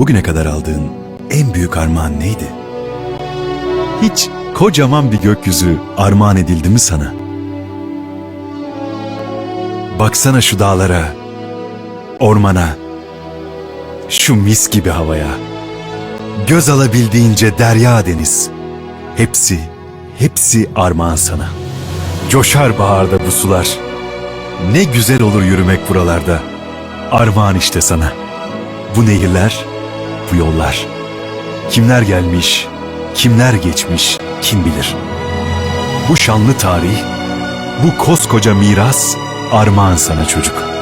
Bugüne kadar aldığın en büyük armağan neydi? Hiç kocaman bir gökyüzü armağan edildi mi sana? Baksana şu dağlara, ormana, şu mis gibi havaya. Göz alabildiğince derya deniz. Hepsi, hepsi armağan sana. Coşar baharda bu sular. Ne güzel olur yürümek buralarda. Armağan işte sana. Bu nehirler, bu yollar. Kimler gelmiş, kimler geçmiş kim bilir. Bu şanlı tarih, bu koskoca miras armağan sana çocuk.